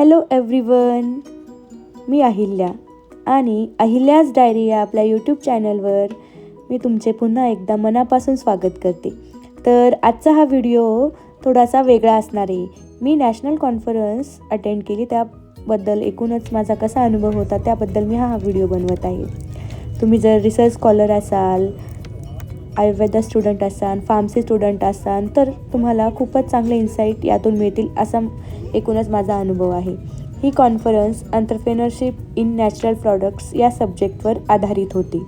Hello everyone मी अहिल्या आणि अहिल्याज diary या आपल्या यूट्यूब चॅनलवर मी तुमचे पुन्हा एकदा मनापासून स्वागत करते. तर आजचा हा व्हिडिओ थोडासा वेगळा असणार. आहे मी नॅशनल कॉन्फरन्स अटेंड केली त्याबद्दल एकूणच माझा कसा अनुभव होता त्याबद्दल मी हा व्हिडिओ बनवत आहे. तुम्ही जर रिसर्च स्कॉलर असाल आयुर्वेदा स्टुडंट असाल फार्मसी स्टुडंट असाल तर तुम्हाला खूपच चांगले इन्साईट यातून मिळतील असा एकूणच माझा अनुभव आहे. ही conference entrepreneurship in natural products या सब्जेक्टवर आधारित होती.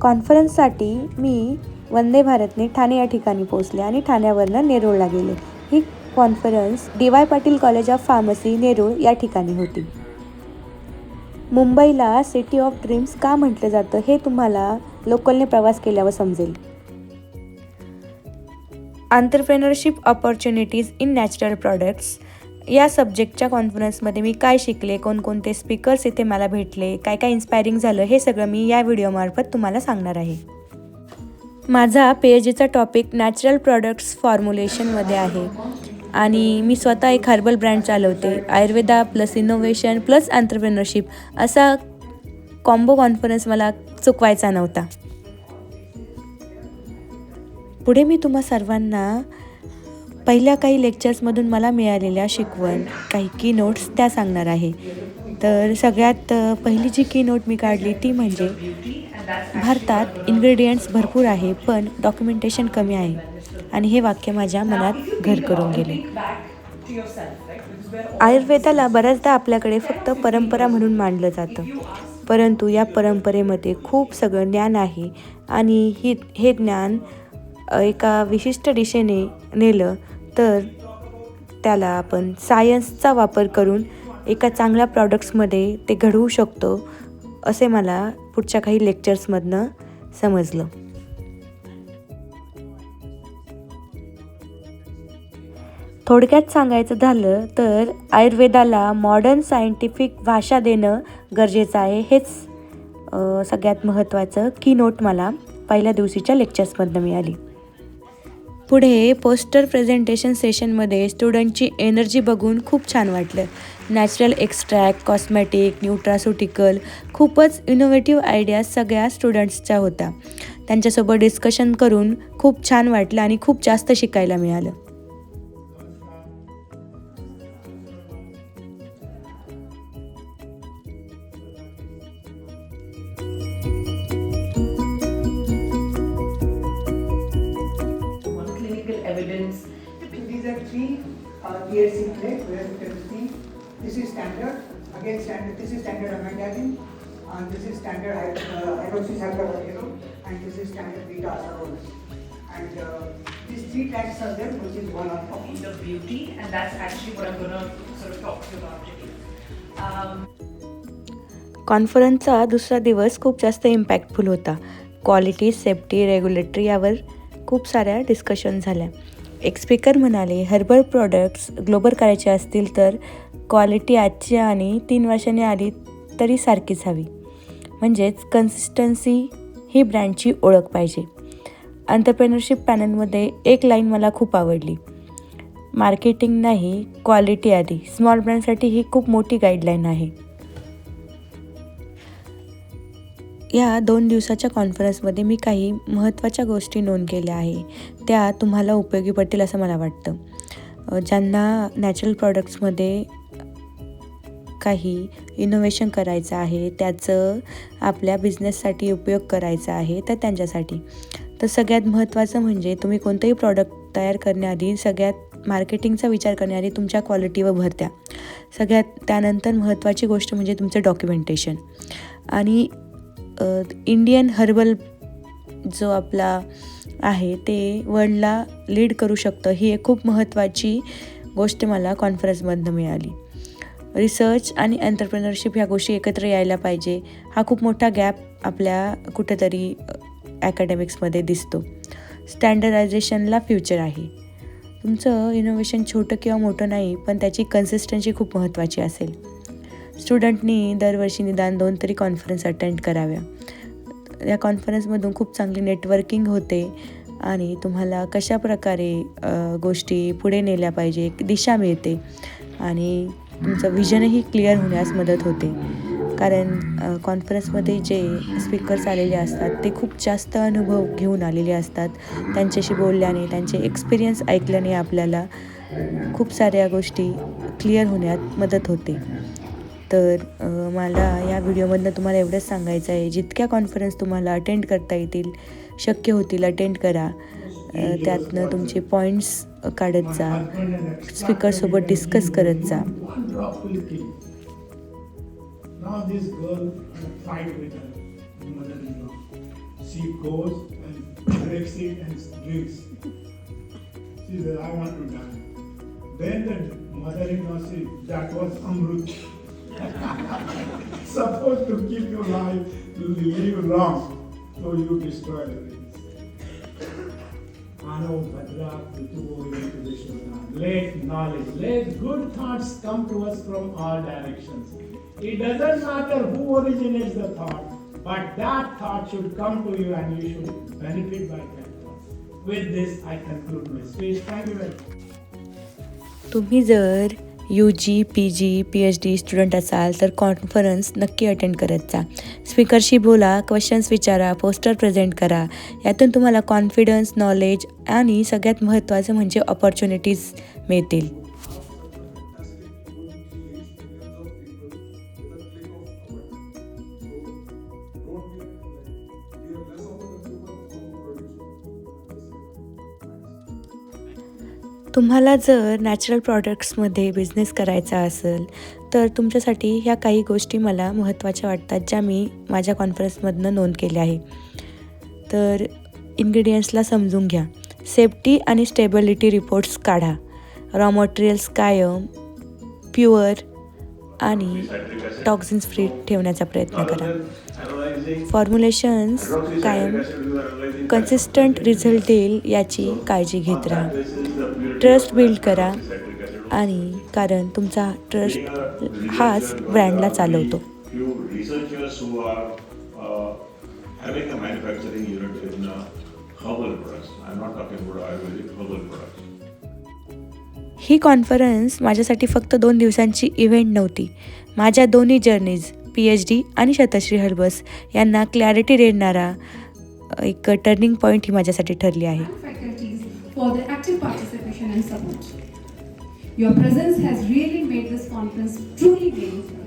कॉन्फरन्ससाठी मी वंदे भारतने ठाणे या ठिकाणी पोहोचले आणि ठाण्यावरनं नेरूळला गेले. ही conference D Y Patil college of pharmacy Nerul या ठिकाणी होती. मुंबईला सिटी ऑफ ड्रीम्स का म्हटलं जातं हे तुम्हाला लोकलने प्रवास केल्यावर समजेल. Entrepreneurship opportunities in natural products या सब्जेक्टच्या कॉन्फरन्समध्ये मी काय शिकले कोणकोणते स्पीकर्स इथे मला भेटले काय काय इन्स्पायरिंग झालं हे सगळं मी या व्हिडिओमार्फत तुम्हाला सांगणार आहे. माझा पी एच डीचा टॉपिक नॅचरल प्रॉडक्ट्स फॉर्म्युलेशनमध्ये आहे. आणि मी स्वतः एक हर्बल ब्रँड चालवते. Ayurveda plus innovation plus entrepreneurship असा कॉम्बो कॉन्फरन्स मला चुकवायचा नव्हता. पुढे मी तुम्हा सर्वांना पहिल्या काही लेक्चर्समधून मला मिळालेल्या शिकवण काही की नोट्स त्या सांगणार आहे. तर सगळ्यात पहिली जी की नोट मी काढली ती म्हणजे भारतात इन्ग्रेडियंट्स भरपूर आहे पण डॉक्युमेंटेशन कमी आहे. आणि हे वाक्य माझ्या मनात घर करून गेले. आयुर्वेदाला बऱ्याचदा आपल्याकडे फक्त परंपरा म्हणून मानलं जातं. परंतु या परंपरेमध्ये खूप सगळं ज्ञान आहे. आणि ही हे ज्ञान एका विशिष्ट दिशेने नेलं तर त्याला आपण सायन्सचा वापर करून एका चांगल्या प्रॉडक्ट्समध्ये ते घडवू शकतो असे मला पुढच्या काही लेक्चर्समधनं समजलं. थोडक्यात सांगायचं झालं तर आयुर्वेदाला मॉडर्न सायंटिफिक भाषा देणं गरजेचं आहे हेच सगळ्यात महत्त्वाचं की नोट मला पहिल्या दिवशीच्या लेक्चर्समधनं मिळाली. पुढे पोस्टर प्रेझेंटेशन सेशनमध्ये स्टुडंटची एनर्जी बघून खूप छान वाटलं. नॅचरल एक्स्ट्रॅक्ट कॉस्मॅटिक न्यूट्रासुटिकल खूपच इनोव्हेटिव्ह आयडिया सगळ्या स्टुडंट्सच्या होत्या. त्यांच्यासोबत डिस्कशन करून खूप छान वाटलं आणि खूप जास्त शिकायला मिळालं. Uh, in play where you can see this is standard, again standard, this is standard amantadine, and this is standard uh, hydroxycyclopyranol, and this is standard beta asarolis. And uh, these three types are there, which is one on top. Point of beauty, and that's actually what I'm gonna sort of talk to you about today. Um, कॉन्फरन्सचा दुसरा दिवस खूप जास्त impactful होता quality safety regulatory यावर खूप साऱ्या discussion झाल्या एक स्पीकर म्हणाले हर्बल प्रॉडक्ट्स ग्लोबल करायचे असतील तर क्वालिटी आजची आणि तीन वर्षांनी आली तरी सारखीच हवी. म्हणजेच कन्सिस्टन्सी ही ब्रँडची ओळख पाहिजे. अंतरप्रेनरशिप पॅनलमध्ये एक लाईन मला खूप आवडली. मार्केटिंग नाही क्वालिटी आधी. स्मॉल ब्रँडसाठी ही खूप मोठी गाईडलाईन आहे. या दोन दिवसाच्या कॉन्फरन्समध्ये मी काही महत्त्वाच्या गोष्टी नोंद केल्या आहे. त्या तुम्हाला उपयोगी पडतील असं मला वाटतं. ज्यांना नॅचरल प्रॉडक्ट्समध्ये काही इनोव्हेशन करायचं आहे त्याचं आपल्या बिझनेससाठी उपयोग करायचा आहे तर त्यांच्यासाठी. तर सगळ्यात महत्त्वाचं म्हणजे तुम्ही कोणतंही प्रॉडक्ट तयार करण्याआधी सगळ्यात मार्केटिंगचा विचार करण्याआधी तुमच्या क्वालिटीवर भर द्या. सगळ्यात त्यानंतर महत्त्वाची गोष्ट म्हणजे तुमचं डॉक्युमेंटेशन आणि इंडियन हर्बल जो आपला आहे ते वर्ल्डला लीड करू शकतं. ही एक खूप महत्त्वाची गोष्ट मला कॉन्फरन्समधनं मिळाली. रिसर्च आणि एंटरप्रेनरशिप ह्या गोष्टी एकत्र यायला पाहिजे. हा खूप मोठा गॅप आपल्या कुठेतरी ॲकॅडमिक्समध्ये दिसतो. स्टँडर्डायझेशनला फ्युचर आहे. तुमचं इनोव्हेशन छोटं किंवा मोठं नाही पण त्याची कन्सिस्टन्सी खूप महत्त्वाची असेल. स्टुडंटनी दरवर्षी निदान दोन तरी कॉन्फरन्स अटेंड कराव्या. या कॉन्फरन्समधून खूप चांगली नेटवर्किंग होते आणि तुम्हाला कशा प्रकारे गोष्टी पुढे नेल्या पाहिजे एक दिशा मिळते आणि तुमचं विजनही क्लिअर होण्यास मदत होते. कारण कॉन्फरन्समध्ये जे स्पीकर्स आलेले असतात ते खूप जास्त अनुभव घेऊन आलेले असतात. त्यांच्याशी बोलल्याने त्यांचे एक्सपिरियन्स ऐकल्याने आपल्याला खूप साऱ्या गोष्टी क्लिअर होण्यात मदत होते. तर मला या व्हिडिओमधनं तुम्हाला एवढंच सांगायचं आहे. जितक्या कॉन्फरन्स तुम्हाला अटेंड करता येतील शक्य होतील अटेंड करा. त्यातनं तुमचे पॉईंट्स काढत जा. स्पीकरसोबत डिस्कस करत जा. Then the mother-in-law said, that was Amrut. Supposed to keep you alive, live long, so you destroy everything. Mano Bhadra Pitu Vishwana. Let knowledge, let good thoughts come to us from all directions. It doesn't matter who originates the thought, but that thought should come to you and you should benefit by that thought. With this, I conclude my speech. Thank you very much. तुम्ही जर U G P G P H D student असाल तर conference नक्की attend करत जा. स्पीकरशी बोला questions विचारा poster present करा. यातून तुम्हाला कॉन्फिडन्स नॉलेज आणि सगळ्यात महत्त्वाचं म्हणजे ऑपॉर्च्युनिटीज मिळतील. तुम्हाला जर नॅचरल प्रॉडक्ट्समध्ये बिझनेस करायचा असेल तर तुमच्यासाठी ह्या काही गोष्टी मला महत्त्वाच्या वाटतात ज्या मी माझ्या कॉन्फरन्समधनं नोंद केल्या आहे तर इन्ग्रेडियंट्सला समजून घ्या. सेफ्टी आणि स्टेबिलिटी रिपोर्ट्स काढा. रॉ मटेरियल्स कायम प्युअर आणि टॉक्झिन्स फ्री ठेवण्याचा प्रयत्न करा. फॉर्म्युलेशन्स कायम कन्सिस्टंट रिझल्ट देईल याची काळजी घेत राहा. ट्रस्ट बिल्ड करा. आणि कारण तुमचा ट्रस्ट हाच ब्रँडला चालवतो. ही कॉन्फरन्स माझ्यासाठी फक्त दोन दिवसांची इव्हेंट नव्हती. माझ्या दोन्ही जर्नीज पी एच डी आणि शतश्री हर्बस यांना क्लॅरिटी देणारा एक टर्निंग पॉईंट ही माझ्यासाठी ठरली आहे. participation and support. Your presence has really made this conference truly meaningful.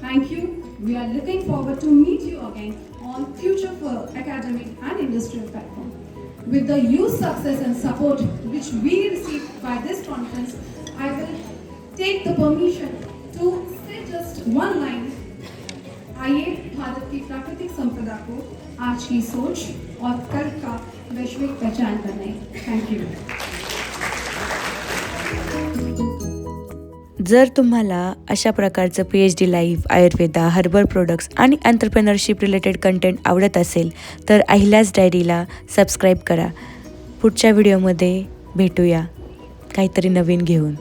Thank you. We are looking forward to meet you again on future for academic and industrial platform. With the huge success and support which we received by this conference, I will take the permission to say just one line आइए भारत की प्राकृतिक संपदा को आज की सोच और कल का वैश्विक पहचान बनाए थैंक यू जर तुम्हाला अशा प्रकारचं P H D life Ayurveda herbal products आणि एंटरप्रेनरशिप रिलेटेड कंटेंट आवडत असेल तर अहिल्यास डायरीला सबस्क्राईब करा. पुढच्या व्हिडिओमध्ये भेटूया. काहीतरी नवीन घेऊन.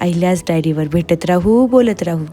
अहिल्यास डायरीवर भेटत राहू बोलत राहू.